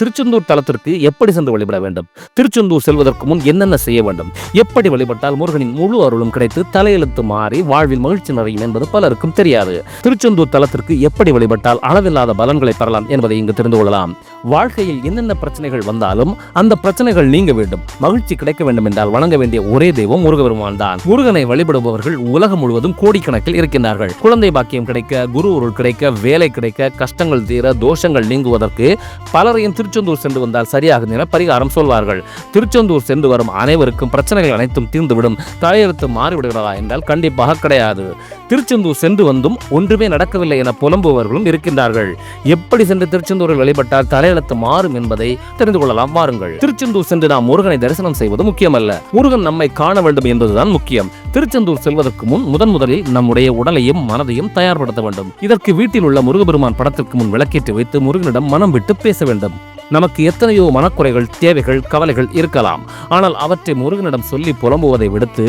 திருச்செந்தூர் தலத்திற்கு எப்படி சென்று வழிபட வேண்டும்? திருச்செந்தூர் செல்வதற்கு முன் என்னென்ன செய்ய வேண்டும்? எப்படி வழிபட்டால் முருகனின் முழு அருளும் கிடைத்து தலையெழுத்து மாறி வாழ்வில் மகிழ்ச்சி நிறையும் என்பது பலருக்கும் தெரியாது. திருச்செந்தூர் தலத்திற்கு எப்படி வழிபட்டால் அளவில்லாத பலன்களை பெறலாம் என்பதை இங்கு தெரிந்து கொள்ளலாம். வாழ்க்கையில் என்னென்ன பிரச்சனைகள் வந்தாலும் அந்த பிரச்சனைகள் நீங்க வேண்டும். மகிழ்ச்சி கிடைக்க வேண்டும் என்றால் வணங்க வேண்டிய ஒரே தெய்வம் முருகபெருமான் தான். முருகனை வழிபடுபவர்கள் உலகம் முழுவதும் கோடிக்கணக்கில் இருக்கின்றார்கள். குழந்தை பாக்கியம் கிடைக்க குரு அருள் கிடைக்க வேலை கிடைக்க கஷ்டங்கள் தீர தோஷங்கள் நீங்குவதற்கு பலரையும் திருச்செந்தூர் சென்று வந்தால் சரியாகும் என பரிகாரம் சொல்வார்கள். திருச்செந்தூர் சென்று வரும் அனைவருக்கும் பிரச்சனைகள் அனைத்தும் தீர்ந்துவிடும். தலையெழுத்து மாறிவிடுகிறதா என்றால் கண்டிப்பாக கிடையாது. திருச்செந்தூர் சென்று வந்தும் ஒன்றுமே நடக்கவில்லை என புலம்புவர்களும் இருக்கின்றார்கள். எப்படி சென்று திருச்செந்தூரில் வழிபட்டால் தலையெழுத்து மாறும் என்பதை தெரிந்து கொள்ளலாம். வாருங்கள். திருச்செந்தூர் சென்று நாம் முருகனை தரிசனம் செய்வது முக்கியமல்ல. முருகன் நம்மை காண வேண்டும் என்பதுதான் முக்கியம். திருச்செந்தூர் செல்வதற்கு முன் முதன் முதலில் நம்முடைய உடலையும் மனதையும் தயார்படுத்த வேண்டும். இதற்கு வீட்டில் உள்ள முருகபெருமான் படத்திற்கு முன் விளக்கேற்றி வைத்து முருகனிடம் மனம் விட்டு பேச வேண்டும். நமக்கு எத்தனையோ மனக்குறைகள் தேவைகள் கவலைகள் இருக்கலாம். ஆனால் அவற்றை முருகனிடம் சொல்லி புலம்புவதை விடுத்து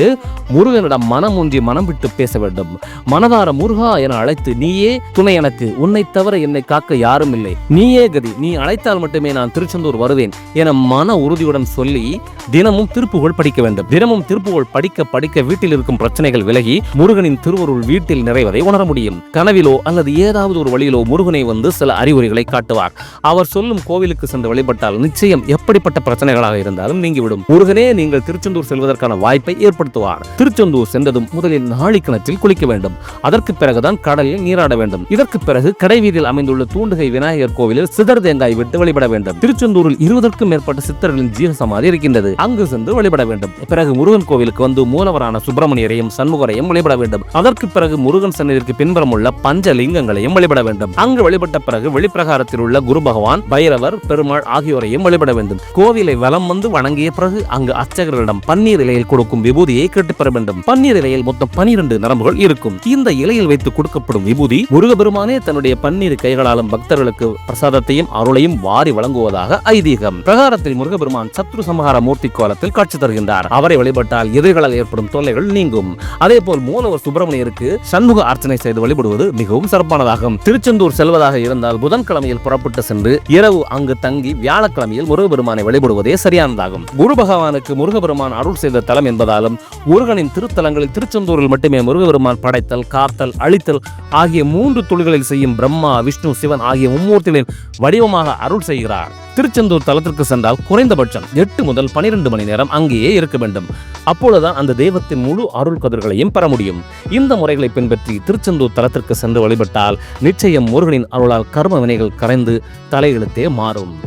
முருகனிடம் மனம் ஒன்றி மனம் விட்டு பேச வேண்டும். மனதார முருகா என அழைத்து நீயே துணை எனக்கு உன்னை தவிர என்னை காக்க யாரும் இல்லை. நீயே கதி நீ அழைத்தால் மட்டுமே நான் திருச்செந்தூர் வருவேன் என மன உறுதியுடன் சொல்லி தினமும் திருப்புகழ் படிக்க வேண்டும். தினமும் திருப்புகழ் படிக்க படிக்க வீட்டில் இருக்கும் பிரச்சனைகள் விலகி முருகனின் திருவருள் வீட்டில் நிறைவதை உணர முடியும். கனவிலோ அல்லது ஏதாவது ஒரு வழியிலோ முருகனை வந்து சில அறிகுறிகளை காட்டுவார். அவர் சொல்லும் கோவிலுக்கு சென்று வழிபட்டால் நிச்சயம் எப்படிப்பட்ட பிரச்சனைகளாக இருந்தாலும் நீங்கிவிடும். முருகனே நீங்கள் திருச்செந்தூர் செல்வதற்கான வாய்ப்பை ஏற்படுத்துவார். திருச்செந்தூர் சென்றதும் முதலில் நாளி கிணற்றில் குளிக்க வேண்டும். அதற்கு பிறகுதான் கடலில் நீராட வேண்டும். இதற்கு பிறகு கடைவீதியில் அமைந்துள்ள தூண்டுகை விநாயகர் கோவிலில் சிதர் தேங்காய் விட்டு வழிபட வேண்டும். திருச்செந்தூரில் இருபதற்கும் மேற்பட்ட சித்தர்களின் ஜீவ சமாதி இருக்கின்றது. அங்கு சென்று வழிபட வேண்டும். பிறகு முருகன் கோவிலுக்கு வந்து மூலவரான சுப்பிரமணியரையும் சண்முகரையும் வழிபட வேண்டும். அதற்கு பிறகு முருகன் சன்னதிக்கு பின்புறம் உள்ள பஞ்ச லிங்கங்களையும் வழிபட வேண்டும். அங்கு வழிபட்ட பிறகு வெளிப்பிரகாரத்தில் உள்ள குரு பகவான் பைரவர் பெருமாள் ஆகியோரையும் வழிபட வேண்டும். கோவிலை வலம் வந்து வணங்கிய பிறகு அங்கு அர்ச்சகர்களிடம் பன்னீர் இலையில் கொடுக்கும் விபூதியை கேட்டுப் பெற வேண்டும். பன்னீர் இலையில் மொத்தம் பனிரெண்டு நரம்புகள் இருக்கும். இந்த இலையில் வைத்து கொடுக்கப்படும் விபூதி முருகபெருமானே தன்னுடைய பன்னீர் கைகளாலும் பக்தர்களுக்கு பிரசாதத்தையும் அருளையும் வாரி வழங்குவதாக ஐதீகம். பிரகாரத்தில் முருகபெருமான் சத்ரு சமஹார மூர்த்தி கோலத்தில் காட்சி தருகின்றார். அவரை வழிபட்டால் எதிர்களால் ஏற்படும் தொல்லைகள் நீங்கும். அதே போல் மூலவர் சுப்பிரமணியருக்கு சண்முக அர்ச்சனை செய்து வழிபடுவது மிகவும் சிறப்பானதாகும். திருச்செந்தூர் செல்வதாக இருந்தால் புதன்கிழமையில் புறப்பட்டு சென்று இரவு அங்கு தங்கி வியாழக்கிழமையில் முருகபெருமானை வழிபடுவதே சரியானதாகும். குரு பகவானுக்கு முருகபெருமான் அருள் செய்த தலம் என்பதாலும் முருகனின் திருத்தலங்களில் திருச்செந்தூரில் மட்டுமே முருகபெருமான் படைத்தல் காத்தல் அழித்தல் ஆகிய மூன்று தொழில்களில் செய்யும் பிரம்மா விஷ்ணு சிவன் ஆகிய மும்மூர்த்திகளின் வடிவமாக அருள் செய்கிறார். திருச்செந்தூர் தலத்திற்கு சென்றால் குறைந்தபட்சம் எட்டு முதல் பனிரெண்டு மணி நேரம் அங்கேயே இருக்க வேண்டும். அப்பொழுதுதான் அந்த தெய்வத்தின் முழு அருள் கதிர்களையும் பெற முடியும். இந்த முறைகளை பின்பற்றி திருச்செந்தூர் தலத்திற்கு சென்று வழிபட்டால் நிச்சயம் முருகனின் அருளால் கர்ம வினைகள் கரைந்து தலையெழுத்தே மாறும்.